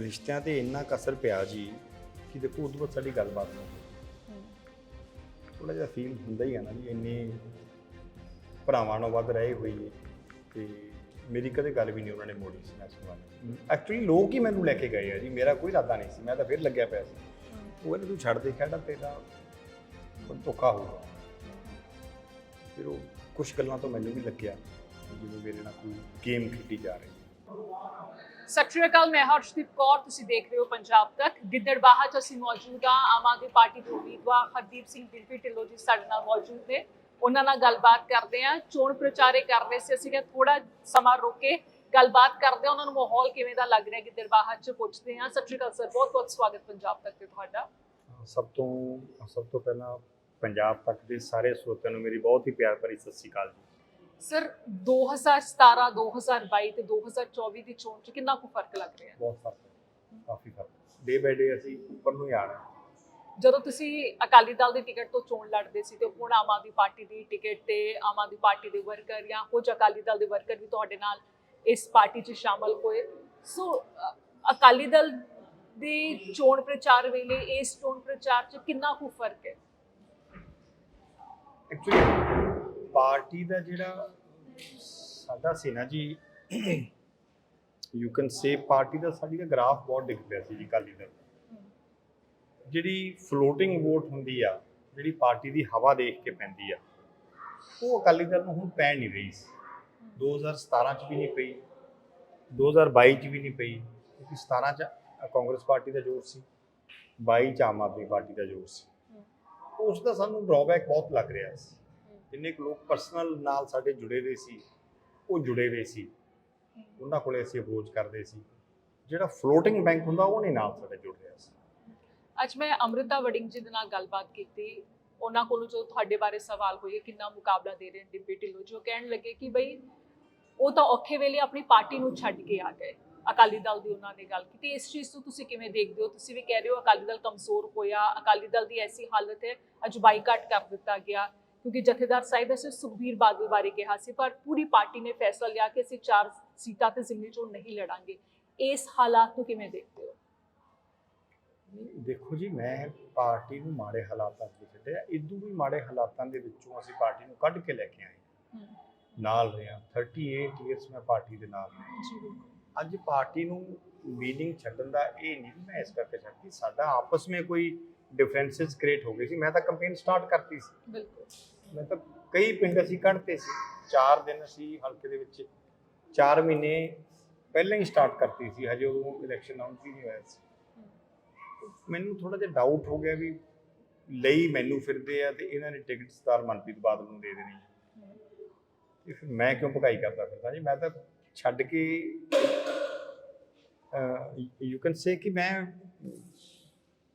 ਰਿਸ਼ਤਿਆਂ ਤੇ ਇੰਨਾ ਕਸਰ ਪਿਆ ਜੀ ਕਿ ਦੇਖੋ ਉਦੋਂ ਬਾਅਦ ਸਾਡੀ ਗੱਲਬਾਤ ਨਹੀਂ ਹੋਈ ਥੋੜਾ ਜਿਹਾ ਫੀਲ ਹੁੰਦਾ ਹੀ ਆ ਨਾ ਜੀ, ਇੰਨੇ ਭਰਾਵਾਂ ਨਾਲ ਵੱਧ ਰਹੇ ਹੋਈਏ ਤੇ ਮੇਰੀ ਕਦੇ ਗੱਲ ਵੀ ਨਹੀਂ ਉਹਨਾਂ ਨੇ ਮੋੜੀ ਸੀ ਮੈਂ ਸੁਣਾ ਐਕਚੁਅਲੀ ਲੋਕ ਹੀ ਮੈਨੂੰ ਲੈ ਕੇ ਗਏ ਆ ਜੀ, ਮੇਰਾ ਕੋਈ ਇਰਾਦਾ ਨਹੀਂ ਸੀ, ਮੈਂ ਤਾਂ ਫਿਰ ਲੱਗਿਆ ਪਿਆ ਸੀ। ਉਹ ਕਹਿੰਦੇ, ਤੂੰ ਛੱਡ ਦੇ ਖੜਾ ਤੇਰਾ ਕੋਈ ਧੋਖਾ ਹੋਊਗਾ ਫਿਰ ਉਹ ਕੁਝ ਗੱਲਾਂ ਤੋਂ ਮੈਨੂੰ ਵੀ ਲੱਗਿਆ ਜਿਵੇਂ ਮੇਰੇ ਨਾਲ ਕੋਈ ਗੇਮ ਖੇਡੀ ਜਾ ਰਹੀ ਸਤਿ ਸ਼੍ਰੀ ਅਕਾਲ, ਮੈਂ ਹਰਸ਼ਦੀਪ ਕੌਰ, ਤੁਸੀਂ ਦੇਖ ਰਹੇ ਹੋ ਪੰਜਾਬ ਤੱਕ। ਗਿੱਦੜਬਾਹਾ ਚ ਅਸੀਂ ਮੌਜੂਦ ਹਾਂ। ਆਮ ਆਦਮੀ ਪਾਰਟੀ ਦੇ ਉਮੀਦਵਾਰ ਹਰਦੀਪ ਸਿੰਘ ਦਿਲਪੀ ਢਿੱਲੋਂ ਜੀ ਸਾਡੇ ਨਾਲ ਮੌਜੂਦ ਨੇ। ਉਹਨਾਂ ਨਾਲ ਗੱਲਬਾਤ ਕਰਦੇ ਹਾਂ। ਚੋਣ ਪ੍ਰਚਾਰੇ ਕਰ ਰਹੇ ਸੀ। ਅਸੀਂ ਕਿ ਥੋੜਾ ਸਮਾਂ ਰੋਕ ਕੇ ਗੱਲਬਾਤ ਕਰਦੇ ਹਾਂ। ਉਹਨਾਂ ਨੂੰ ਮਾਹੌਲ ਕਿਵੇਂ ਦਾ ਲੱਗ ਰਿਹਾ ਗਿੱਦੜਬਾਹਾ ਚ ਪੁੱਛਦੇ ਹਾਂ। ਸਤਿ ਸ਼੍ਰੀ ਅਕਾਲ ਸਰ, ਬਹੁਤ ਬਹੁਤ ਸਵਾਗਤ ਪੰਜਾਬ ਤੱਕ ਤੇ ਤੁਹਾਡਾ। ਸਭ ਤੋਂ ਸਭ ਤੋਂ ਪਹਿਲਾਂ ਪੰਜਾਬ ਤੱਕ ਦੇ ਸਾਰੇ ਸਰੋਤਿਆਂ ਨੂੰ ਮੇਰੀ ਬਹੁਤ ਹੀ ਪਿਆਰ ਭਰੀ ਸਤਿ ਸ਼੍ਰੀ ਅਕਾਲ ਜੀ। ਸਰ 2017 2022 ਤੇ 2024 ਦੀ ਚੋਣ ਚ ਕਿੰਨਾ ਕੁ ਫ਼ਰਕ ਲੱਗ ਰਿਹਾ? ਬਹੁਤ ਫ਼ਰਕ ਹੈ ਕਾਫੀ ਫ਼ਰਕ ਡੇ ਬਾਈ ਡੇ ਅਸੀਂ ਉੱਪਰ ਨੂੰ ਆ ਰਹੇ ਹਾਂ। ਜਦੋਂ ਤੁਸੀਂ ਅਕਾਲੀ ਦਲ ਦੀ ਟਿਕਟ ਤੋਂ ਚੋਣ ਲੜਦੇ ਸੀ ਤੇ ਹੁਣ ਆਮ ਆਦਮੀ ਪਾਰਟੀ ਦੀ ਟਿਕਟ ਤੇ ਆਮ ਆਦਮੀ ਪਾਰਟੀ ਦੇ ਵਰਕਰ ਜਾਂ ਕੁਝ ਅਕਾਲੀ ਦਲ ਦੇ ਵਰਕਰ ਵੀ ਤੁਹਾਡੇ ਨਾਲ ਇਸ ਪਾਰਟੀ 'ਚ ਸ਼ਾਮਲ ਹੋਏ। ਸੋ ਅਕਾਲੀ ਦਲ ਦੇ ਚੋਣ ਪ੍ਰਚਾਰ ਵੇਲੇ ਇਸ ਚੋਣ ਪ੍ਰਚਾਰ 'ਚ ਕਿੰਨਾ ਕੁ ਫ਼ਰਕ ਹੈ? ਐਕਚੁਅਲੀ ਪਾਰਟੀ ਦਾ ਜਿਹੜਾ ਸਾਡਾ ਸੀ ਨਾ ਜੀ ਯੂ ਕੈਨ ਸੇ ਪਾਰਟੀ ਦਾ ਸਾਡੀ ਦਾ ਗ੍ਰਾਫ ਬਹੁਤ ਡਿੱਗ ਪਿਆ ਸੀ ਜੀ ਕਾਲੀ ਦਾ। ਜਿਹੜੀ ਫਲੋਟਿੰਗ ਵੋਟ ਹੁੰਦੀ ਆ, ਜਿਹੜੀ ਪਾਰਟੀ ਦੀ ਹਵਾ ਦੇਖ ਕੇ ਪੈਂਦੀ ਆ, ਉਹ ਅਕਾਲੀ ਦਲ ਨੂੰ ਹੁਣ ਪੈ ਨਹੀਂ ਰਹੀ ਸੀ। 2017 ਚ ਵੀ ਨਹੀਂ ਪਈ 2022 ਚ ਵੀ ਨਹੀਂ ਪਈ, ਕਿਉਂਕਿ 17 ਚ ਕਾਂਗਰਸ ਪਾਰਟੀ ਦਾ ਜ਼ੋਰ ਸੀ 22 ਚ ਆਮ ਆਦਮੀ ਪਾਰਟੀ ਦਾ ਜ਼ੋਰ ਸੀ। ਉਸ ਦਾ ਸਾਨੂੰ ਡਰਾਬੈਕ ਬਹੁਤ ਲੱਗ ਰਿਹਾ ਸੀ। ਜਿੰਨੇ ਕੁ ਲੋਕ ਪਰਸਨਲ ਨਾਲ ਸਾਡੇ ਜੁੜੇ ਹੋਏ ਸੀ, ਉਹ ਜੁੜੇ ਹੋਏ ਸੀ। ਉਹਨਾਂ ਕੋਲੇ ਅਸੀਂ ਅਪਰੋਚ ਕਰਦੇ ਸੀ। ਜਿਹੜਾ ਫਲੋਟਿੰਗ ਬੈਂਕ ਹੁੰਦਾ, ਉਹ ਨਹੀਂ ਨਾਲ ਸਾਡੇ ਜੁੜ ਰਿਹਾ ਸੀ। ਅੱਜ ਮੈਂ ਅਮ੍ਰਿਤਾ ਵੜਿੰਗ ਜੀ ਦੇ ਨਾਲ ਗੱਲਬਾਤ ਕੀਤੀ। ਉਹਨਾਂ ਕੋਲੋਂ ਜੋ ਤੁਹਾਡੇ ਬਾਰੇ ਸਵਾਲ ਹੋਏ, ਕਿੰਨਾ ਮੁਕਾਬਲਾ ਦੇ ਰਹੇ ਨੇ ਡਿੰਪੀ ਢਿੱਲੋਂ, ਜੋ ਕਹਿਣ ਲੱਗੇ ਕਿ ਬਈ ਉਹ ਤਾਂ ਔਖੇ ਵੇਲੇ ਆਪਣੀ ਪਾਰਟੀ ਨੂੰ ਛੱਡ ਕੇ ਆ ਗਏ। ਅਕਾਲੀ ਦਲ ਦੀ ਉਹਨਾਂ ਨੇ ਗੱਲ ਕੀਤੀ। ਇਸ ਚੀਜ਼ ਤੋਂ ਤੁਸੀਂ ਕਿਵੇਂ ਦੇਖਦੇ ਹੋ? ਤੁਸੀਂ ਵੀ ਕਹਿ ਰਹੇ ਹੋ ਅਕਾਲੀ ਦਲ ਕਮਜ਼ੋਰ ਹੋਇਆ। ਅਕਾਲੀ ਦਲ ਦੀ ਐਸੀ ਹਾਲਤ ਹੈ, ਅੱਜ ਬਾਈਕਾਟ ਕਰ ਦਿੱਤਾ ਗਿਆ। ਕਿਉਂਕਿ ਜਥੇਦਾਰ ਸਾਹਿਬ ਅਸੀਂ ਸੁਖਬੀਰ ਬਾਦਲ ਬਾਰੇ ਕਿਹਾ ਸੀ ਪਰ ਪੂਰੀ ਪਾਰਟੀ ਨੇ ਫੈਸਲਾ ਲਿਆ ਕਿ ਅਸੀਂ ਚਾਰ ਸੀਟਾਂ ਤੇ ਜ਼ਿਮਨੀ ਚੋਣ ਨਹੀਂ ਲੜਾਂਗੇ। ਇਸ ਹਾਲਾਤ ਨੂੰ ਕਿਵੇਂ ਦੇਖਦੇ ਹੋ? ਦੇਖੋ ਜੀ ਮੈਂ ਪਾਰਟੀ ਨੂੰ ਮਾੜੇ ਹਾਲਾਤਾਂ ਵਿੱਚ ਛੱਡਿਆ। ਇਦੋਂ ਵੀ ਮਾੜੇ ਹਾਲਾਤਾਂ ਦੇ ਵਿੱਚੋਂ ਅਸੀਂ ਪਾਰਟੀ ਨੂੰ ਕੱਢ ਕੇ ਲੈ ਕੇ ਆਏ। ਨਾਲ ਰਿਹਾ 38 ਇਅਰਸ ਮੈਂ ਪਾਰਟੀ ਦੇ ਨਾਲ ਅੱਜ ਪਾਰਟੀ ਨੂੰ ਮੀਨਿੰਗ ਛੱਡਣ ਦਾ ਇਹ ਨਹੀਂ ਮੈਂ ਇਸ ਕਰਕੇ ਛੱਡਤੀ ਸਾਡਾ ਆਪਸ ਵਿੱਚ ਕੋਈ ਡਿਫਰੈਂਸਸ ਕ੍ਰੀਏਟ ਹੋ ਗਏ ਸੀ। ਮੈਂ ਤਾਂ ਕੰਪੇਨ ਸਟਾਰਟ ਕਰਤੀ ਸੀ। ਬਿਲਕੁਲ। ਮੈਂ ਤਾਂ ਕਈ ਪਿੰਡ ਅਸੀਂ ਕੱਢਤੇ ਸੀ। 4 ਦਿਨ ਅਸੀਂ ਹਲਕੇ ਦੇ ਵਿੱਚ 4 ਮਹੀਨੇ ਪਹਿਲਾਂ ਹੀ ਸਟਾਰਟ ਕਰਤੀ ਸੀ ਹਜੇ ਉਦੋਂ ਇਲੈਕਸ਼ਨ ਅਨਾਉਂਸ ਨਹੀਂ ਹੋਇਆ ਸੀ। ਮੈਨੂੰ ਥੋੜਾ ਜਿਹਾ ਡਾਊਟ ਹੋ ਗਿਆ ਵੀ ਲਈ ਮੈਨੂੰ ਫਿਰਦੇ ਆ ਤੇ ਇਹਨਾਂ ਨੇ ਟਿਕਟ ਸਤਾਰ ਮਨਪ੍ਰੀਤ ਬਾਦਲ ਨੂੰ ਦੇ ਦੇਣੀ ਹੈ। ਤੇ ਫਿਰ ਮੈਂ ਕਿਉਂ ਭਗਾਈ ਕਰਦਾ ਫਿਰਦਾ ਜੀ? ਮੈਂ ਤਾਂ ਛੱਡ ਕੇ ਯੂ ਕੈਨ ਸੇ ਕਿ ਮੈਂ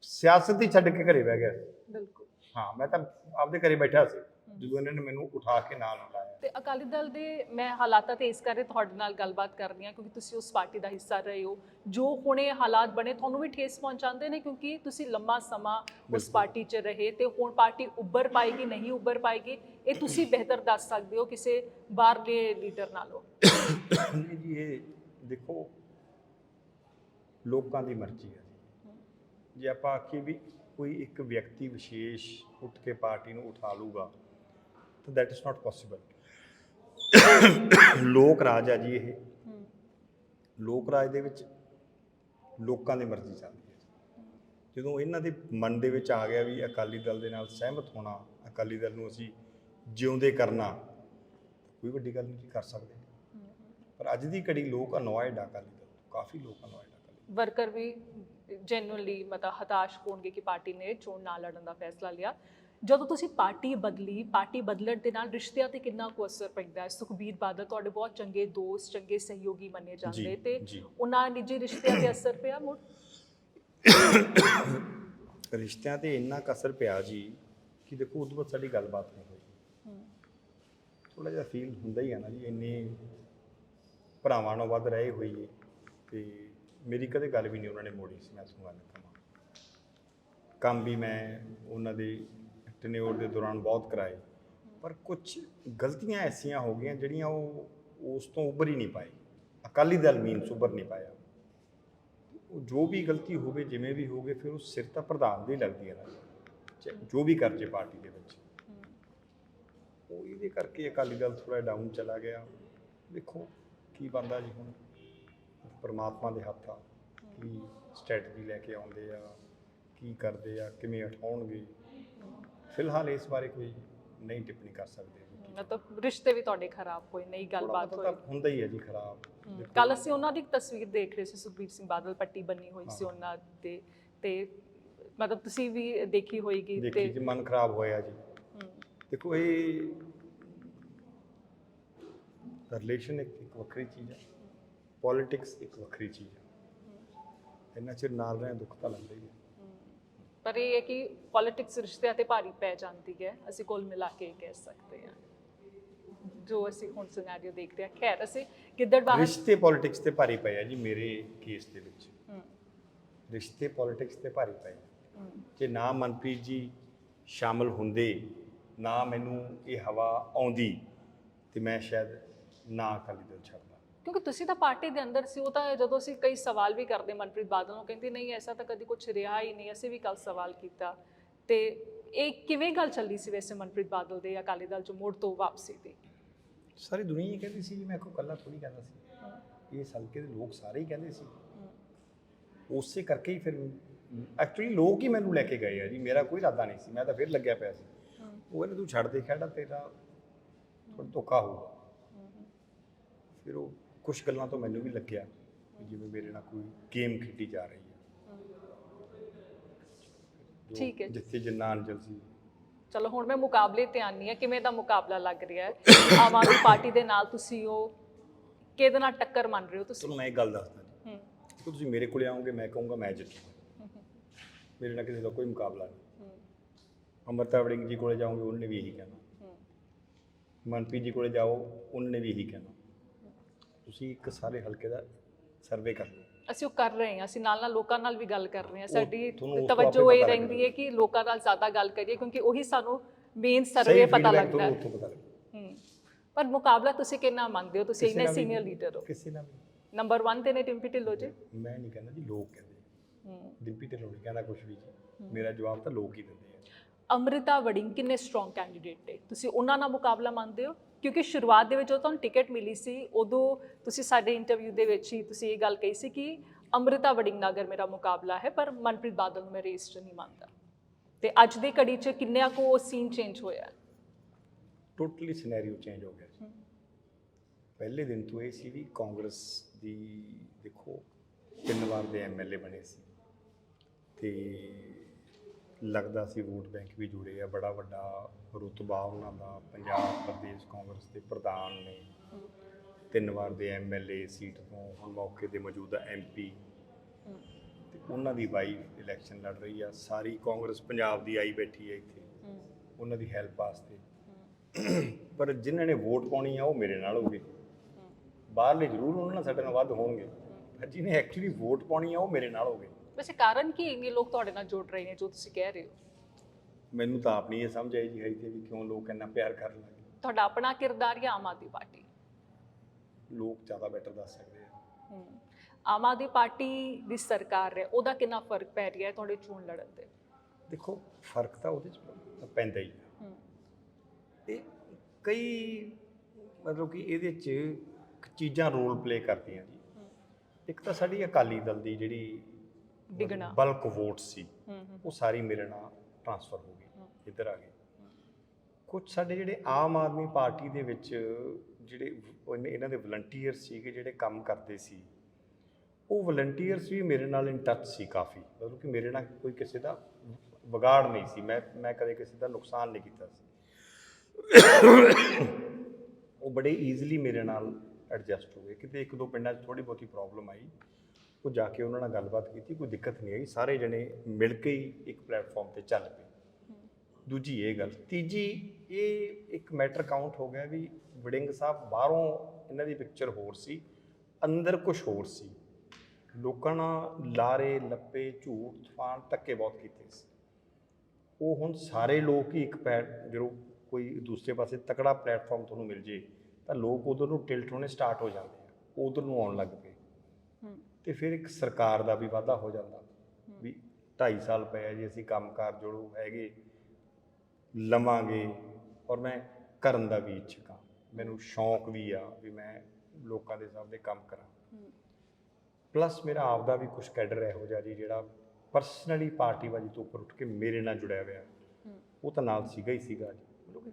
ਸਿਆਸਤ ਹੀ ਛੱਡ ਕੇ ਘਰੇ ਬਹਿ ਗਿਆ ਬਿਲਕੁਲ। ਹਾਂ ਮੈਂ ਤਾਂ ਆਪਦੇ ਘਰੇ ਬੈਠਾ ਸੀ। ਜਦੋਂ ਇਹਨਾਂ ਨੇ ਮੈਨੂੰ ਉਠਾ ਕੇ ਨਾਲ ਲਾਇਆ ਤੇ ਅਕਾਲੀ ਦਲ ਦੇ ਮੈਂ ਹਾਲਾਤਾਂ ਤੇ ਇਸ ਕਰਕੇ ਤੁਹਾਡੇ ਨਾਲ ਗੱਲਬਾਤ ਕਰਨੀ ਆ ਕਿਉਂਕਿ ਤੁਸੀਂ ਉਸ ਪਾਰਟੀ ਦਾ ਹਿੱਸਾ ਰਹੇ ਹੋ। ਜੋ ਹੁਣੇ ਹਾਲਾਤ ਬਣੇ ਤੁਹਾਨੂੰ ਵੀ ਠੇਸ ਪਹੁੰਚਾਉਂਦੇ ਨੇ ਕਿਉਂਕਿ ਤੁਸੀਂ ਲੰਮਾ ਸਮਾਂ ਉਸ। ਪਾਰਟੀ 'ਚ ਰਹੇ ਤੇ ਹੁਣ ਪਾਰਟੀ ਉੱਭਰ ਪਾਏਗੀ ਨਹੀਂ ਉੱਭਰ ਪਾਏਗੀ ਇਹ ਤੁਸੀਂ ਬਿਹਤਰ ਦੱਸ ਸਕਦੇ ਹੋ ਕਿਸੇ ਬਾਹਰਲੇ ਲੀਡਰ ਨਾਲੋਂ। ਨਹੀਂ ਜੀ ਇਹ ਦੇਖੋ ਲੋਕਾਂ ਦੀ ਮਰਜ਼ੀ ਹੈ। ਜੇ ਆਪਾਂ ਆਖੀਏ ਵੀ ਕੋਈ ਇੱਕ ਵਿਅਕਤੀ ਵਿਸ਼ੇਸ਼ ਉੱਠ ਕੇ ਪਾਰਟੀ ਨੂੰ ਉਠਾ ਲੂਗਾ ਤਾਂ ਦੈਟ ਇਜ਼ ਨਾਟ ਪੋਸੀਬਲ ਲੋਕ ਰਾਜ ਆ ਜੀ ਇਹ। ਲੋਕ ਰਾਜ ਦੇ ਵਿੱਚ ਲੋਕਾਂ ਦੀ ਮਰਜ਼ੀ ਚੱਲਦੀ ਹੈ। ਜਦੋਂ ਇਹਨਾਂ ਦੇ ਮਨ ਦੇ ਵਿੱਚ ਆ ਗਿਆ ਵੀ ਅਕਾਲੀ ਦਲ ਦੇ ਨਾਲ ਸਹਿਮਤ ਹੋਣਾ, ਅਕਾਲੀ ਦਲ ਨੂੰ ਅਸੀਂ ਜਿਉਂਦੇ ਕਰਨਾ, ਕੋਈ ਵੱਡੀ ਗੱਲ ਨਹੀਂ ਕਰ ਸਕਦੇ। ਪਰ ਅੱਜ ਦੀ ਘੜੀ ਲੋਕ ਅਨੋਇਡ ਆ ਅਕਾਲੀ ਦਲ ਕਾਫੀ ਲੋਕ ਅਨੋਇਡ ਆ ਅਕਾਲੀ ਵਰਕਰ ਵੀ ਜੈਨੂਅਲੀ ਮਤਲਬ ਹਤਾਸ਼ ਹੋਣਗੇ ਕਿ ਪਾਰਟੀ ਨੇ ਚੋਣ ਨਾ ਲੜਨ ਦਾ ਫੈਸਲਾ ਲਿਆ। ਜਦੋਂ ਤੁਸੀਂ ਪਾਰਟੀ ਬਦਲੀ ਪਾਰਟੀ ਬਦਲਣ ਦੇ ਨਾਲ ਰਿਸ਼ਤਿਆਂ ਤੇ ਕਿੰਨਾ ਕੁ ਅਸਰ ਪੈਂਦਾ ਹੈ? ਸੁਖਬੀਰ ਬਾਦਲ ਤੁਹਾਡੇ ਬਹੁਤ ਚੰਗੇ ਦੋਸਤ ਚੰਗੇ ਸਹਿਯੋਗੀ ਮੰਨੇ ਜਾਂਦੇ ਤੇ। ਉਹਨਾਂ ਨਿੱਜੀ ਰਿਸ਼ਤਿਆਂ ਤੇ ਅਸਰ ਪਿਆ ਮੁੜ? ਰਿਸ਼ਤਿਆਂ ਤੇ ਇੰਨਾ ਕਸਰ ਪਿਆ ਜੀ ਕਿ ਦੇਖੋ ਉਦੋਂ ਬਾਅਦ ਸਾਡੀ ਗੱਲਬਾਤ ਨਹੀਂ ਹੋਈ। ਥੋੜਾ ਜਿਹਾ ਫੀਲ ਹੁੰਦਾ ਹੀ ਆ ਨਾ ਜੀ ਇੰਨੇ ਭਰਾਵਾਂ ਨਾਲ ਵੱਧ ਰਹੇ ਹੋਈਏ ਤੇ ਮੇਰੀ ਕਦੇ ਗੱਲ ਵੀ ਨਹੀਂ ਉਹਨਾਂ ਨੇ ਮੋੜੀ ਸੀ ਮੈਂ ਤੁਹਾਨੂੰ ਗੱਲ ਕਰਾਂ ਕੰਮ ਵੀ ਮੈਂ ਉਹਨਾਂ ਦੇ ਟਨਿਓਰ ਦੇ ਦੌਰਾਨ ਬਹੁਤ ਕਰਾਏ। ਪਰ ਕੁਝ ਗਲਤੀਆਂ ਐਸੀਆਂ ਹੋ ਗਈਆਂ ਜਿਹੜੀਆਂ ਉਹ ਉਸ ਤੋਂ ਉੱਭਰ ਹੀ ਨਹੀਂ ਪਾਏ। ਅਕਾਲੀ ਦਲ ਮੀਨਸ ਉੱਭਰ ਨਹੀਂ ਪਾਇਆ। ਉਹ ਜੋ ਵੀ ਗਲਤੀ ਹੋਵੇ ਜਿਵੇਂ ਵੀ ਹੋਵੇ ਫਿਰ ਉਹ ਸਿਰ ਤਾਂ ਪ੍ਰਧਾਨ ਦੀ ਲੱਗਦੀ ਹੈ ਨਾ ਜੋ ਵੀ ਕਰ ਜੇ ਪਾਰਟੀ ਦੇ ਵਿੱਚ। ਉਹ ਇਹਦੇ ਕਰਕੇ ਅਕਾਲੀ ਦਲ ਥੋੜਾ ਡਾਊਨ ਚਲਾ ਗਿਆ। ਦੇਖੋ ਕੀ ਬੰਦਾ ਜੀ ਹੁਣ। ਪਰਮਾਤਮਾ ਦੇ ਹੱਥ ਆ। ਕੀ ਸਟ੍ਰੈਟਜੀ ਲੈ ਕੇ ਆਉਂਦੇ ਆ ਕੀ ਕਰਦੇ ਆ ਕਿਵੇਂ ਉਠਾਉਣਗੇ ਫਿਲਹਾਲ ਇਸ ਬਾਰੇ ਕੋਈ ਨਹੀਂ ਟਿੱਪਣੀ ਕਰ ਸਕਦੇ ਮਤਲਬ ਰਿਸ਼ਤੇ ਵੀ ਤੁਹਾਡੇ ਖਰਾਬ ਹੋਏ ਨਹੀਂ ਗੱਲਬਾਤ ਹੋਈ। ਹੁੰਦਾ ਹੀ ਹੈ ਜੀ ਖਰਾਬ। ਦੇਖੋ, ਕੱਲ ਅਸੀਂ ਉਹਨਾਂ ਦੀ ਤਸਵੀਰ ਦੇਖ ਰਹੇ ਸੀ ਸੁਖਬੀਰ ਸਿੰਘ ਬਾਦਲ ਪੱਟੀ ਬੰਨੀ ਹੋਈ ਸੀ ਉਹਨਾਂ ਦੇ ਤੇ ਮਤਲਬ ਤੁਸੀਂ ਵੀ ਦੇਖੀ ਹੋਏਗੀ ਦੇਖੀ ਤੇ ਜੀ ਮਨ ਖਰਾਬ ਹੋਇਆ ਜੀ। ਦੇਖੋ ਇਹ ਰਿਲੇਸ਼ਨ ਇੱਕ ਇੱਕ ਵੱਖਰੀ ਚੀਜ਼ ਹੈ। ਪੋਲਿਟਿਕਸ ਇੱਕ ਵੱਖਰੀ ਚੀਜ਼ ਹੈ। ਇੰਨਾ ਚਿਰ ਨਾਲ ਰਹਿ ਦੁੱਖ ਤਾਂ ਲੱਗਦਾ ਹੀ ਹੈ। ਪਰ ਇਹ ਹੈ ਕਿ ਪੋਲਿਟਿਕਸ ਰਿਸ਼ਤਿਆਂ ਤੇ ਭਾਰੀ ਪੈ ਜਾਂਦੀ ਹੈ। ਅਸੀਂ ਕੋਲ ਮਿਲਾ ਕੇ ਕਹਿ ਸਕਦੇ ਹਾਂ। ਜੋ ਅਸੀਂ ਹੁਣ ਸਿਨੈਰੀਓ ਦੇਖਦੇ ਹਾਂ। ਖੈਰ ਅਸੀਂ ਗਿੱਦੜ ਬਾਹਰ ਰਿਸ਼ਤੇ ਪੋਲਿਟਿਕਸ ਤੇ ਭਾਰੀ ਪਏ ਆ ਜੀ ਮੇਰੇ ਕੇਸ ਦੇ ਵਿੱਚ। ਰਿਸ਼ਤੇ ਪੋਲਿਟਿਕਸ ਤੇ ਭਾਰੀ ਪਏ ਆ। ਜੇ ਨਾ ਮਨਪ੍ਰੀਤ ਜੀ ਸ਼ਾਮਲ ਹੁੰਦੇ ਨਾ ਮੈਨੂੰ ਇਹ ਹਵਾ ਆਉਂਦੀ ਤੇ ਮੈਂ ਸ਼ਾਇਦ ਨਾ ਅਕਾਲੀ ਦਲ ਛੱਡਦਾ। ਕਿਉਂਕਿ ਤੁਸੀਂ ਤਾਂ ਪਾਰਟੀ ਦੇ ਅੰਦਰ ਸੀ ਉਹ ਤਾਂ ਜਦੋਂ ਅਸੀਂ ਕਈ ਸਵਾਲ ਵੀ ਕਰਦੇ ਮਨਪ੍ਰੀਤ ਬਾਦਲ ਨੂੰ ਕਹਿੰਦੀ ਨਹੀਂ ਐਸਾ ਤਾਂ ਕਦੀ ਕੁਝ ਰਿਹਾ ਹੀ ਨਹੀਂ ਅਸੀਂ ਵੀ ਕੱਲ ਸਵਾਲ ਕੀਤਾ। ਤੇ ਇਹ ਕਿਵੇਂ ਗੱਲ ਚੱਲੀ ਸੀ ਵੈਸੇ ਮਨਪ੍ਰੀਤ ਬਾਦਲ ਦੇ ਅਕਾਲੀ ਦਲ ਚ ਮੁੜ ਤੋਂ ਵਾਪਸੀ ਦੀ? ਸਾਰੀ ਦੁਨੀਆ ਹੀ ਕਹਿੰਦੀ ਸੀ ਜੀ ਮੈਂ ਕੋਈ ਇਕੱਲਾ ਥੋੜੀ ਕਹਿੰਦਾ ਸੀ। ਇਹ ਹਲਕੇ ਦੇ ਲੋਕ ਸਾਰੇ ਹੀ ਕਹਿੰਦੇ ਸੀ। ਉਸੇ ਕਰਕੇ ਹੀ ਫਿਰ ਐਕਚੁਅਲੀ ਲੋਕ ਹੀ ਮੈਨੂੰ ਲੈ ਕੇ ਗਏ ਆ ਜੀ ਮੇਰਾ ਕੋਈ ਇਰਾਦਾ ਨਹੀਂ ਸੀ ਮੈਂ ਤਾਂ ਫਿਰ ਲੱਗਿਆ ਪਿਆ ਸੀ। ਉਹ ਕਹਿੰਦੇ ਤੂੰ ਛੱਡ ਦੇ ਖੜਾ ਤੇਰਾ ਥੋੜਾ ਧੋਖਾ ਹੋਊਗਾ। ਫਿਰ ਉਹ ਕੁਝ ਗੱਲਾਂ ਤੋਂ ਮੈਨੂੰ ਵੀ ਲੱਗਿਆ ਕਿ ਜਿਵੇਂ ਮੇਰੇ ਨਾਲ ਕੋਈ ਗੇਮ ਖੇਡੀ ਜਾ ਰਹੀ ਹੈ। ਜੋ ਠੀਕ ਹੈ। ਜਿੱਥੇ ਜਿੰਨਾ ਅੰਜਲ ਸੀ। ਚਲੋ ਹੁਣ ਮੈਂ ਮੁਕਾਬਲੇ ਤੇ ਆਨੀ ਆ ਕਿਵੇਂ ਦਾ ਮੁਕਾਬਲਾ ਲੱਗ ਰਿਹਾ ਹੈ? ਆਮ ਆਦਮੀ ਪਾਰਟੀ ਦੇ ਨਾਲ ਤੁਸੀਂ ਉਹ ਕਿਹਦੇ ਨਾਲ ਟੱਕਰ ਮੰਨ ਰਹੇ ਹੋ ਤੁਸੀਂ? ਤੁਹਾਨੂੰ ਮੈਂ ਇੱਕ ਗੱਲ ਦੱਸਦਾ ਜੀ। ਹੂੰ। ਕਿ ਤੁਸੀਂ ਮੇਰੇ ਕੋਲੇ ਆਓਗੇ ਮੈਂ ਕਹੂੰਗਾ ਮੈਂ ਜਿੱਤੂਗਾ ਮੇਰੇ ਨਾਲ ਕਿਸੇ ਦਾ ਕੋਈ ਮੁਕਾਬਲਾ ਨਹੀਂ। ਹੂੰ। ਅਮਰਤਾ ਵੜਿੰਗ ਜੀ ਕੋਲੇ ਜਾਓਗੇ ਉਹਨੇ ਵੀ ਇਹੀ ਕਹਿਣਾ। ਹੂੰ। ਮਨਪ੍ਰੀਤ ਜੀ ਕੋਲੇ ਜਾਓ ਉਹਨਾਂ ਨੇ ਵੀ ਇਹੀ ਕਹਿਣਾ। ਤੁਸੀਂ ਇੱਕ ਸਾਰੇ ਹਲਕੇ ਦਾ ਸਰਵੇ ਕਰ ਲਓ। ਅਸੀਂ ਉਹ ਕਰ ਰਹੇ ਹਾਂ ਅਸੀਂ ਨਾਲ ਨਾਲ ਲੋਕਾਂ ਨਾਲ ਵੀ ਗੱਲ ਕਰ ਰਹੇ ਹਾਂ। ਸਾਡੀ ਤੁਹਾਨੂੰ ਉਸ ਤੋਂ ਤਵੱਜੋ ਆਪੇ ਇਹ ਪਤਾ ਰਹਿੰਦੀ ਹੈ ਕਿ ਲੋਕਾਂ ਨਾਲ ਜ਼ਿਆਦਾ ਗੱਲ ਕਰੀਏ ਕਿਉਂਕਿ ਉਹੀ ਸਾਨੂੰ ਮੇਨ ਸਰਵੇ ਪਤਾ feedback ਲੱਗਦਾ ਤੁਹਾਨੂੰ ਹੈ ਉੱਥੋਂ ਪਤਾ ਲੱਗਦਾ। ਹੂੰ। ਪਰ ਮੁਕਾਬਲਾ ਤੁਸੀਂ ਕਿੰਨਾ ਮੰਗਦੇ ਹੋ? ਤੁਸੀਂ ਕਿਸੇ ਇੰਨੇ ਨਾਲ ਵੀ- ਸੀਨੀਅਰ ਲੀਡਰ ਹੋ। ਕਿਸੇ ਨਾਲ ਵੀ। ਨੰਬਰ 1 ਤੇ ਨੇ ਟਿੰਪੀ ਢਿੱਲੋਂ ਜੀ? ਮੈਂ ਨਹੀਂ ਕਹਿੰਦਾ ਜੀ ਲੋਕ ਕਹਿੰਦੇ ਹੂੰ। ਡਿੰਪੀ ਢਿੱਲੋਂ ਨਹੀਂ ਕਹਿੰਦਾ ਕੁਝ ਵੀ ਜੀ। ਮੇਰਾ ਜਵਾਬ ਤਾਂ ਲੋਕ ਹੀ ਦਿੰਦੇ ਆ। ਅੰਮ੍ਰਿਤਾ ਵੜਿੰਗ ਕਿੰਨੇ ਸਟਰੋਂਗ ਕੈਂਡੀਡੇਟ ਨੇ? ਤੁਸੀਂ ਉਹਨਾਂ ਨਾਲ ਮੁਕਾਬਲਾ ਮੰਨਦੇ ਹੋ? ਕਿਉਂਕਿ ਸ਼ੁਰੂਆਤ ਦੇ ਵਿੱਚ ਜਦੋਂ ਤੁਹਾਨੂੰ ਟਿਕਟ ਮਿਲੀ ਸੀ ਉਦੋਂ ਤੁਸੀਂ ਸਾਡੇ ਇੰਟਰਵਿਊ ਦੇ ਵਿੱਚ ਹੀ ਤੁਸੀਂ ਇਹ ਗੱਲ ਕਹੀ ਸੀ ਕਿ ਅੰਮ੍ਰਿਤਾ ਵੜਿੰਗ ਨਾਲ ਅਗਰ ਮੇਰਾ ਮੁਕਾਬਲਾ ਹੈ ਪਰ ਮਨਪ੍ਰੀਤ ਬਾਦਲ ਨੂੰ ਮੈਂ ਰੇਸ 'ਚ ਨਹੀਂ ਮੰਨਦਾ ਤੇ ਅੱਜ ਦੀ ਘੜੀ 'ਚ ਕਿੰਨਿਆਂ ਕੋ ਉਹ ਸੀਨ ਚੇਂਜ ਹੋਇਆ? ਟੋਟਲੀ ਸਿਨੈਰੀਓ ਚੇਂਜ ਹੋ ਗਿਆ। ਪਹਿਲੇ ਦਿਨ ਤੋਂ ਇਹ ਸੀ ਵੀ ਕਾਂਗਰਸ ਦੀ ਦੇਖੋ ਤਿੰਨ ਵਾਰ ਦੇ ਐਮਐਲਏ ਬਣੇ ਸੀ ਤੇ ਲੱਗਦਾ ਸੀ ਵੋਟ ਬੈਂਕ ਵੀ ਜੁੜੇ ਆ, ਬੜਾ ਵੱਡਾ ਰੁਤਬਾ ਉਹਨਾਂ ਦਾ, ਪੰਜਾਬ, ਪ੍ਰਦੇਸ਼, ਕਾਂਗਰਸ ਦੇ ਪ੍ਰਧਾਨ ਨੇ। ਤਿੰਨ ਵਾਰ ਦੇ ਐਮਐਲਏ ਸੀਟ ਤੋਂ ਹੁਣ ਮੌਕੇ ਤੇ ਮੌਜੂਦਾ ਐਮਪੀ ਹੂੰ। ਤੇ ਉਹਨਾਂ ਦੀ ਵਾਈਫ ਇਲੈਕਸ਼ਨ ਲੜ ਰਹੀ ਆ, ਸਾਰੀ ਕਾਂਗਰਸ ਪੰਜਾਬ ਦੀ ਆਈ ਬੈਠੀ ਹੈ ਇੱਥੇ। ਉਹਨਾਂ ਦੀ ਹੈਲਪ ਵਾਸਤੇ। ਪਰ ਜਿਨ੍ਹਾਂ ਨੇ ਵੋਟ ਪਾਉਣੀ ਆ, ਉਹ ਮੇਰੇ ਨਾਲ ਹੋਗੇ ਬਾਹਰਲੇ ਜ਼ਰੂਰ ਉਹਨਾਂ ਨਾਲ ਸਾਡੇ ਨਾਲ ਵੱਧ ਹੋਣਗੇ। ਪਰ ਜਿਹਨੇ ਐਕਚੁਅਲੀ ਵੋਟ ਪਾਉਣੀ ਆ, ਉਹ ਮੇਰੇ ਨਾਲ ਹੋਗੇ ਵੈਸੇ ਕਾਰਨ ਕੀ ਇੰਨੇ ਲੋਕ ਤੁਹਾਡੇ ਨਾਲ ਜੁੜ ਰਹੇ ਨੇ ਜੋ ਤੁਸੀਂ ਕਹਿ ਰਹੇ ਹੋ? ਮੈਨੂੰ ਤਾਂ ਆਪ ਨਹੀਂ ਇਹ ਸਮਝ ਆਈ ਜੀ ਹੈ ਤੇ ਵੀ ਕਿਉਂ ਲੋਕ ਇੰਨਾ ਪਿਆਰ ਕਰਨ ਲੱਗੇ ਤੁਹਾਡਾ ਆਪਣਾ ਕਿਰਦਾਰ ਜਾਂ ਆਮ ਆਦਮੀ ਪਾਰਟੀ? ਲੋਕ ਜ਼ਿਆਦਾ ਬੈਟਰ ਦੱਸ ਸਕਦੇ ਆ। ਹੂੰ। ਆਮ ਆਦਮੀ ਪਾਰਟੀ ਦੀ ਸਰਕਾਰ ਹੈ ਉਹਦਾ ਕਿੰਨਾ ਫ਼ਰਕ ਪੈ ਰਿਹਾ ਹੈ ਤੁਹਾਡੇ ਚੋਣ ਲੜਨ ਤੇ? ਦੇਖੋ ਫ਼ਰਕ ਤਾਂ ਉਹਦੇ ਚ ਪੈਂਦਾ ਹੀ ਆ। ਹੂੰ। ਇਹ ਕਈ ਮਤਲਬ ਕਿ ਇਹਦੇ ਚ ਚੀਜ਼ਾਂ ਰੋਲ ਪਲੇ ਕਰਦੀਆਂ ਜੀ। ਇੱਕ ਤਾਂ ਸਾਡੀ ਅਕਾਲੀ ਦਲ ਦੀ ਜਿਹੜੀ ਡਿਗਣਾ ਬਲਕ ਵੋਟ ਸੀ ਉਹ ਸਾਰੀ ਮੇਰੇ ਨਾਲ ਟਰਾਂਸਫਰ ਹੋ ਗਈ। ਇੱਧਰ ਆ ਗਈ ਕੁਝ ਸਾਡੇ ਜਿਹੜੇ ਆਮ ਆਦਮੀ ਪਾਰਟੀ ਦੇ ਵਿੱਚ ਜਿਹੜੇ ਇਹਨਾਂ ਦੇ ਵਲੰਟੀਅਰ ਸੀਗੇ ਜਿਹੜੇ ਕੰਮ ਕਰਦੇ ਸੀ ਉਹ ਵਲੰਟੀਅਰਸ ਵੀ ਮੇਰੇ ਨਾਲ ਇਨ ਟੱਚ ਸੀ ਕਾਫੀ ਮਤਲਬ ਕਿ ਮੇਰੇ ਨਾਲ ਕੋਈ ਕਿਸੇ ਦਾ ਵਿਗਾੜ ਨਹੀਂ ਸੀ ਮੈਂ ਮੈਂ ਕਦੇ ਕਿਸੇ ਦਾ ਨੁਕਸਾਨ ਨਹੀਂ ਕੀਤਾ ਸੀ। ਉਹ ਬੜੇ ਈਜ਼ੀਲੀ ਮੇਰੇ ਨਾਲ ਐਡਜਸਟ ਹੋ ਗਏ ਕਿਤੇ ਇੱਕ ਦੋ ਪਿੰਡਾਂ 'ਚ ਥੋੜੀ ਬਹੁਤੀ ਪ੍ਰੋਬਲਮ ਆਈ ਉਹ ਜਾ ਕੇ ਉਹਨਾਂ ਨਾਲ ਗੱਲਬਾਤ ਕੀਤੀ, ਕੋਈ ਦਿੱਕਤ ਨਹੀਂ ਆਈ। ਸਾਰੇ ਜਣੇ ਮਿਲ ਕੇ ਹੀ ਇੱਕ ਪਲੇਟਫਾਰਮ ਤੇ ਚੱਲ ਪਏ। ਦੂਜੀ ਇਹ ਗੱਲ। ਤੀਜੀ, ਇਹ ਇੱਕ ਮੈਟਰ ਕਾਊਂਟ ਹੋ ਗਿਆ ਵੀ ਵੜਿੰਗ ਸਾਹਿਬ ਬਾਹਰੋਂ ਇਹਨਾਂ ਦੀ ਪਿਕਚਰ ਹੋਰ ਸੀ, ਅੰਦਰ ਕੁਝ ਹੋਰ ਸੀ। ਲੋਕਾਂ ਨਾਲ ਲਾਰੇ, ਲੱਪੇ, ਝੂਠ, ਤਫਾਨ, ਧੱਕੇ ਬਹੁਤ ਕੀਤੇ ਸੀ। ਉਹ ਹੁਣ ਸਾਰੇ ਲੋਕ ਹੀ ਇੱਕ ਪੈ, ਜਦੋਂ ਕੋਈ ਦੂਸਰੇ ਪਾਸੇ ਤਕੜਾ ਪਲੇਟਫਾਰਮ ਤੁਹਾਨੂੰ ਮਿਲ ਜੇ, ਤਾਂ ਲੋਕ ਉਧਰ ਨੂੰ ਟਿਲਟ ਹੋਣੇ ਸਟਾਰਟ ਹੋ ਜਾਂਦੇ ਆ। ਉਧਰ ਨੂੰ ਆਉਣ ਲੱਗ ਪਏ। ਤੇ ਫਿਰ ਇੱਕ ਸਰਕਾਰ ਦਾ ਵੀ ਵਾਧਾ ਹੋ ਜਾਂਦਾ ਵੀ 2.5 ਸਾਲ ਪਏ ਆ ਜੀ ਅਸੀਂ ਕੰਮਕਾਰ ਜੋੜੂ ਹੈਗੇ ਲਵਾਂਗੇ ਔਰ ਮੈਂ ਕਰਨ ਦਾ ਵੀ ਇੱਛੁਕ ਹਾਂ। ਮੈਨੂੰ ਸ਼ੌਂਕ ਵੀ ਆ ਵੀ ਮੈਂ ਲੋਕਾਂ ਦੇ ਸਾਹਮਣੇ ਕੰਮ ਕਰਾਂ। ਪਲੱਸ ਮੇਰਾ ਆਪ ਦਾ ਵੀ ਕੁਝ ਕੈਡਰ ਇਹੋ ਜਿਹਾ ਜੀ ਜਿਹੜਾ ਪਰਸਨਲੀ ਪਾਰਟੀਬਾਜੀ ਤੋਂ ਉੱਪਰ ਉੱਠ ਕੇ ਮੇਰੇ ਨਾਲ ਜੁੜਿਆ ਹੋਇਆ। ਉਹ ਤਾਂ ਨਾਲ ਸੀਗਾ ਹੀ ਸੀਗਾ ਜੀ।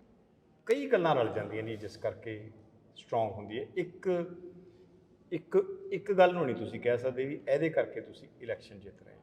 ਕਈ ਗੱਲਾਂ ਰਲ ਜਾਂਦੀਆਂ ਨੇ ਜਿਸ ਕਰਕੇ ਸਟਰੋਂਗ ਹੁੰਦੀ ਹੈ। ਇੱਕ ਇੱਕ ਇੱਕ ਗੱਲ ਨੂੰ ਨਹੀਂ ਤੁਸੀਂ ਕਹਿ ਸਕਦੇ ਵੀ ਇਹਦੇ ਕਰਕੇ ਤੁਸੀਂ ਇਲੈਕਸ਼ਨ ਜਿੱਤ ਰਹੇ ਹੋ।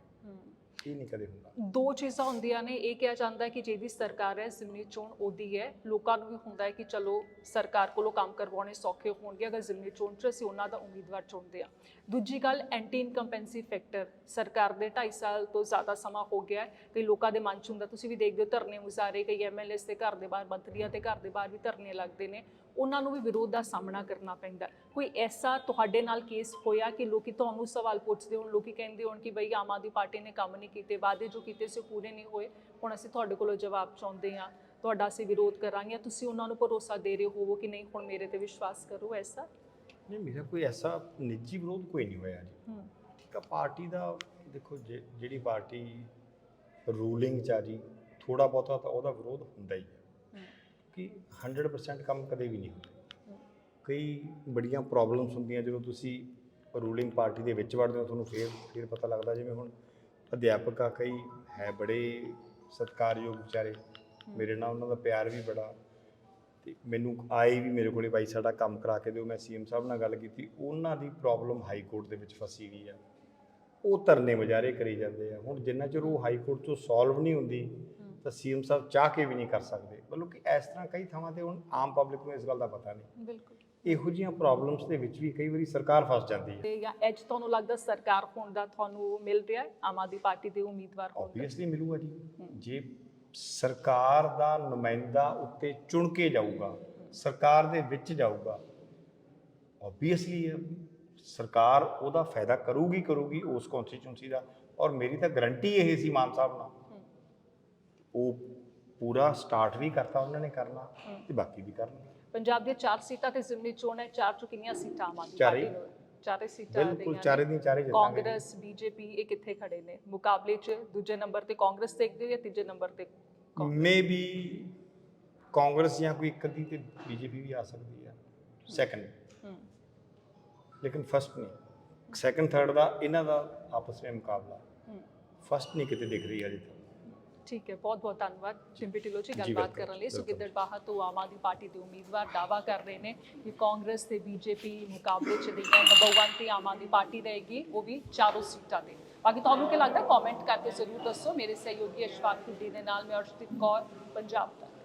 ਇਹ ਨਹੀਂ ਕਦੇ ਹੁੰਦਾ। ਦੋ ਚੀਜ਼ਾਂ ਹੁੰਦੀਆਂ ਨੇ। ਇਹ ਕਿਹਾ ਜਾਂਦਾ ਹੈ ਕਿ ਜਿਹਦੀ ਸਰਕਾਰ ਹੈ ਜ਼ਿਮਨੀ ਚੋਣ ਉਹਦੀ ਹੈ। ਲੋਕਾਂ ਨੂੰ ਵੀ ਹੁੰਦਾ ਹੈ ਕਿ ਚਲੋ ਸਰਕਾਰ ਕੋਲੋਂ ਕੰਮ ਕਰਵਾਉਣੇ ਸੌਖੇ ਹੋਣਗੇ। ਅਗਰ ਜ਼ਿਮਨੀ ਚੋਣ 'ਚ ਅਸੀਂ ਉਹਨਾਂ ਦਾ ਉਮੀਦਵਾਰ ਚੁਣਦੇ ਆ ਦੂਜੀ ਗੱਲ ਐਂਟੀ ਇਨਕੰਪੈਂਸੀ ਫੈਕਟਰ ਸਰਕਾਰ ਦੇ 2.5 ਸਾਲ ਤੋਂ ਜ਼ਿਆਦਾ ਸਮਾਂ ਹੋ ਗਿਆ ਹੈ। ਕਈ ਲੋਕਾਂ ਦੇ ਮਨ 'ਚ ਹੁੰਦਾ ਤੁਸੀਂ ਵੀ ਦੇਖਦੇ ਹੋ ਧਰਨੇ ਮੁਜ਼ਾਰੇ ਕਈ ਐਮਐਲਏਸ ਦੇ ਘਰ ਦੇ ਬਾਹਰ ਮੰਤਰੀਆਂ ਦੇ ਘਰ ਦੇ ਬਾਹਰ ਵੀ ਧਰਨੇ ਲੱਗਦੇ ਨੇ। ਉਹਨਾਂ ਨੂੰ ਵੀ ਵਿਰੋਧ ਦਾ ਸਾਹਮਣਾ ਕਰਨਾ ਪੈਂਦਾ। ਕੋਈ ਐਸਾ ਤੁਹਾਡੇ ਨਾਲ ਕੇਸ ਹੋਇਆ ਕਿ ਲੋਕੀ ਤੁਹਾਨੂੰ ਸਵਾਲ ਪੁੱਛਦੇ ਹੋਣ ਲੋਕੀ ਕਹਿੰਦੇ ਹੋਣ ਕਿ ਬਈ ਆਮ ਆਦਮੀ ਪਾਰਟੀ ਨੇ ਕੰਮ ਨਹੀਂ ਕੀਤੇ ਵਾਅਦੇ ਜੋ ਕੀਤੇ ਸੀ ਪੂਰੇ ਨਹੀਂ ਹੋਏ। ਹੁਣ ਅਸੀਂ ਤੁਹਾਡੇ ਕੋਲੋਂ ਜਵਾਬ ਚਾਹੁੰਦੇ ਹਾਂ ਤੁਹਾਡਾ ਅਸੀਂ ਵਿਰੋਧ ਕਰਾਂਗੇ ਤੁਸੀਂ ਉਹਨਾਂ ਨੂੰ ਭਰੋਸਾ ਦੇ ਰਹੇ ਹੋਵੋ ਕਿ ਨਹੀਂ ਹੁਣ ਮੇਰੇ ਤੇ ਵਿਸ਼ਵਾਸ ਕਰੋ ਐਸਾ? ਨਹੀਂ ਮੇਰਾ ਕੋਈ ਐਸਾ ਨਿੱਜੀ ਵਿਰੋਧ ਕੋਈ ਨਹੀਂ ਹੋਇਆ ਜੀ। ਹੂੰ। ਠੀਕ ਆ ਪਾਰਟੀ ਦਾ ਦੇਖੋ ਜਿਹੜੀ ਪਾਰਟੀ ਰੂਲਿੰਗ ਚ ਆ ਜੀ ਥੋੜਾ ਬਹੁਤਾ ਤਾਂ ਉਹਦਾ ਵਿਰੋਧ ਹੁੰਦਾ ਹੂੰ। ਕਿ 100% ਕੰਮ ਕਦੇ ਵੀ ਨਹੀਂ ਹੁੰਦਾ। ਕਈ ਬੜੀਆਂ ਪ੍ਰੋਬਲਮਸ ਹੁੰਦੀਆਂ, ਜਦੋਂ ਤੁਸੀਂ ਰੂਲਿੰਗ ਪਾਰਟੀ ਦੇ ਵਿੱਚ ਵੜਦੇ ਹੋ, ਤੁਹਾਨੂੰ ਫਿਰ ਫਿਰ ਪਤਾ ਲੱਗਦਾ, ਜਿਵੇਂ ਹੁਣ ਅਧਿਆਪਕ ਆ, ਕਈ ਹੈ ਬੜੇ ਸਤਿਕਾਰਯੋਗ ਵਿਚਾਰੇ। ਮੇਰੇ ਨਾਲ ਉਹਨਾਂ ਦਾ ਪਿਆਰ ਵੀ ਬੜਾ। ਤੇ ਮੈਨੂੰ ਆਏ ਵੀ ਮੇਰੇ ਕੋਲੇ ਬਾਈ ਸਾਡਾ ਕੰਮ ਕਰਾ ਕੇ ਦਿਓ, ਮੈਂ ਸੀਐਮ ਸਾਹਿਬ ਨਾਲ ਗੱਲ ਕੀਤੀ, ਉਹਨਾਂ ਦੀ ਪ੍ਰੋਬਲਮ ਹਾਈ ਕੋਰਟ ਦੇ ਵਿੱਚ ਫਸੀ ਗਈ ਆ। ਉਹ ਧਰਨੇ ਮੁਜ਼ਾਹਰੇ ਕਰੀ ਜਾਂਦੇ ਆ। ਹੁਣ ਜਿੰਨਾ ਚਿਰ ਉਹ ਹਾਈ ਕੋਰਟ ਤੋਂ ਸੋਲਵ ਨਹੀਂ ਹੁੰਦੀ ਤਾਂ ਸੀਐਮ ਸਾਹਿਬ ਚਾਹ ਕੇ ਵੀ ਨਹੀਂ ਕਰ ਸਕਦੇ। ਮਤਲਬ ਕਿ ਇਸ ਤਰ੍ਹਾਂ ਕਈ ਥਾਵਾਂ ਤੇ ਹੁਣ ਆਮ ਪਬਲਿਕ ਨੂੰ ਇਸ ਗੱਲ ਦਾ ਪਤਾ ਨਹੀਂ। ਬਿਲਕੁਲ। ਇਹੋ ਜਿਹੀਆਂ ਪ੍ਰੋਬਲਮਸ ਦੇ ਵਿੱਚ ਵੀ ਕਈ ਵਾਰੀ ਸਰਕਾਰ ਫਸ ਜਾਂਦੀ ਹੈ। ਤੇ ਜਾਂ ਐਜ ਤੁਹਾਨੂੰ ਲੱਗਦਾ ਸਰਕਾਰ ਹੋਣ ਦਾ ਤੁਹਾਨੂੰ ਮਿਲ ਰਿਹਾ ਹੈ? ਆਮ ਆਦਮੀ ਪਾਰਟੀ ਦੇ ਉਮੀਦਵਾਰ ਹੋਣ ਆਬਵੀਅਸਲੀ ਮਿਲੂਗਾ ਜੀ। ਜੇ ਸਰਕਾਰ ਦਾ ਨੁਮਾਇੰਦਾ ਉੱਤੇ ਚੁਣ ਕੇ ਜਾਊਗਾ ਸਰਕਾਰ ਦੇ ਵਿੱਚ ਜਾਊਗਾ ਆਬਵੀਅਸਲੀ ਸਰਕਾਰ ਉਹਦਾ ਫਾਇਦਾ ਕਰੂਗੀ ਕਰੂਗੀ ਉਸ ਕਨਸਟੀਚੁਐਂਸੀ ਦਾ। ਔਰ ਮੇਰੀ ਤਾਂ ਗਰੰਟੀ ਇਹ ਸੀ ਮਾਨ ਸਾਹਿਬ ਨਾਲ। ਉਹ ਪੂਰਾ ਸਟਾਰਟ ਵੀ ਕਰਤਾ ਉਹਨਾਂ ਨੇ ਕਰਨਾ। ਤੇ ਬਾਕੀ ਵੀ ਕਰਨਾ। ਪੰਜਾਬ ਦੀਆਂ ਚਾਰ ਸੀਟਾਂ ਤੇ ਜ਼ਿਮਨੀ ਚੋਣ ਹੈ ਚਾਰ ਚੋਂ ਕਿੰਨੀਆਂ ਸੀਟਾਂ ਆਮ ਆਦਮੀ ਚਾਰੇ। ਪਾਰਟੀ ਨੂੰ ਚਾਰੇ ਸੀਟਾਂ ਬਿਲਕੁਲ ਚਾਰੇ। ਦੀਆਂ ਚਾਰੇ ਜਿੱਤਾਂਗੇ। ਕਾਂਗਰਸ ਬੀਜੇਪੀ ਇਹ ਕਿੱਥੇ ਖੜੇ ਨੇ? ਮੁਕਾਬਲੇ 'ਚ ਦੂਜੇ ਨੰਬਰ ਤੇ ਕਾਂਗਰਸ ਦੇਖਦੇ ਹੋ ਜਾਂ ਤੀਜੇ ਨੰਬਰ ਤੇ ਕਾਂਗਰਸ? ਮੇ ਵੀ ਕਾਂਗਰਸ ਜਾਂ ਕੋਈ ਇੱਕ ਅੱਧੀ ਤੇ ਬੀਜੇਪੀ ਵੀ ਆ ਸਕਦੀ ਹੈ। ਸੈਕੰਡ ਹੂੰ ਲੇਕਿਨ ਫਸਟ ਨਹੀਂ। ਸੈਕੰਡ ਥਰਡ ਦਾ ਇਹਨਾਂ ਦਾ ਆਪਸ ਵਿੱਚ ਮੁਕਾਬਲਾ। ਹੂੰ ਫਸਟ ਨਹੀਂ ਕਿਤੇ ਦਿਖ ਰਹੀ ਅਜੇ ਤੱਕ। ਠੀਕ ਹੈ ਬਹੁਤ ਬਹੁਤ ਧੰਨਵਾਦ ਸਿੰਪੀ ਢਿੱਲੋਂ ਜੀ ਗੱਲਬਾਤ ਕਰਨ ਲਈ. ਸੁਖਿੰਦਰ ਬਾਹਾ ਤੋਂ ਆਮ ਆਦਮੀ ਪਾਰਟੀ ਦੇ ਉਮੀਦਵਾਰ ਦਾਵਾ ਕਰ ਰਹੇ ਨੇ ਕਿ ਕਾਂਗਰਸ ਤੇ ਬੀਜੇਪੀ ਮੁਕਾਬਲੇ 'ਚ ਹੈ ਨੰਬਰ 1 ਤੇ ਆਮ ਆਦਮੀ ਪਾਰਟੀ ਰਹੇਗੀ ਉਹ ਵੀ ਚਾਰੋਂ ਸੀਟਾਂ ਤੇ। ਬਾਕੀ ਤੁਹਾਨੂੰ ਕੀ ਲੱਗਦਾ? ਕਮੈਂਟ ਕਰਕੇ ਜ਼ਰੂਰ ਦੱਸੋ। ਮੇਰੇ ਸਹਿਯੋਗੀ ਅਸ਼ਫਾਕ ਕੁੱਡੀ ਦੇ ਨਾਲ ਮੈਂ ਅਰਸ਼ਦੀਪ ਕੌਰ ਪੰਜਾਬ ਤੱਕ